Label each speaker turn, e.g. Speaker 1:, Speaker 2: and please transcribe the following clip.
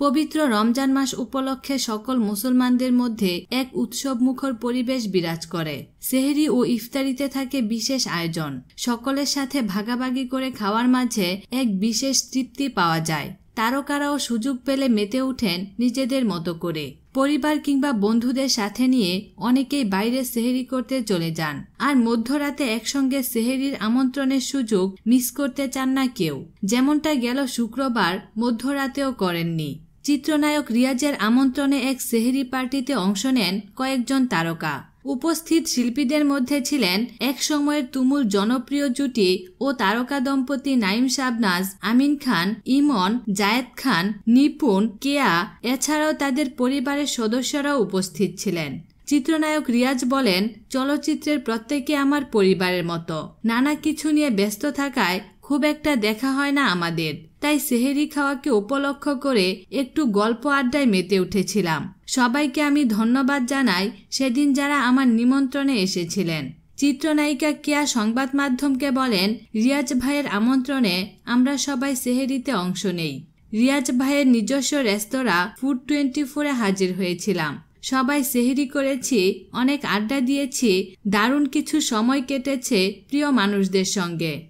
Speaker 1: পবিত্র রমজান মাস উপলক্ষে সকল মুসলমানদের মধ্যে এক উৎসবমুখর পরিবেশ বিরাজ করে। সেহরি ও ইফতারিতে থাকে বিশেষ আয়োজন। সকলের সাথে ভাগাভাগি করে খাওয়ার মাঝে এক বিশেষ তৃপ্তি পাওয়া যায়। তারকারাও সুযোগ পেলে মেতে ওঠেন নিজেদের মতো করে। পরিবার কিংবা বন্ধুদের সাথে নিয়ে অনেকেই বাইরে সেহেরি করতে চলে যান। আর মধ্যরাতে একসঙ্গে সেহেরির আমন্ত্রণের সুযোগ মিস করতে চান না কেউ। যেমনটা গেল শুক্রবার, মধ্যরাতেও করেননি। চিত্রনায়ক রিয়াজের আমন্ত্রণে এক সেহেরি পার্টিতে অংশ নেন কয়েকজন তারকা। উপস্থিত শিল্পীদের মধ্যে ছিলেন এক সময়ের তুমুল জনপ্রিয় জুটি ও তারকা দম্পতি নাইম শাবনাজ, আমিন খান, ইমন, জায়েদ খান, নিপুণ, কেয়া, এছাড়াও তাদের পরিবারের সদস্যরাও উপস্থিত ছিলেন। চিত্রনায়ক রিয়াজ বলেন, চলচ্চিত্রের প্রত্যেকে আমার পরিবারের মতো। নানা কিছু নিয়ে ব্যস্ত থাকায় খুব একটা দেখা হয় না আমাদের। তাই সেহেরি খাওয়াকে উপলক্ষ করে একটু গল্প আড্ডায় মেতে উঠেছিলাম। সবাইকে আমি ধন্যবাদ জানাই সেদিন যারা আমার নিমন্ত্রণে এসেছিলেন। চিত্রনায়িকা কেয়া সংবাদ মাধ্যমকে বলেন, রিয়াজ ভাইয়ের আমন্ত্রণে আমরা সবাই সেহেরিতে অংশ নেই। রিয়াজ ভাইয়ের নিজস্ব রেস্তোরাঁ ফুড টোয়েন্টি ফোরে হাজির হয়েছিলাম। সবাই সেহেরি করেছি, অনেক আড্ডা দিয়েছি, দারুণ কিছু সময় কেটেছে প্রিয় মানুষদের সঙ্গে।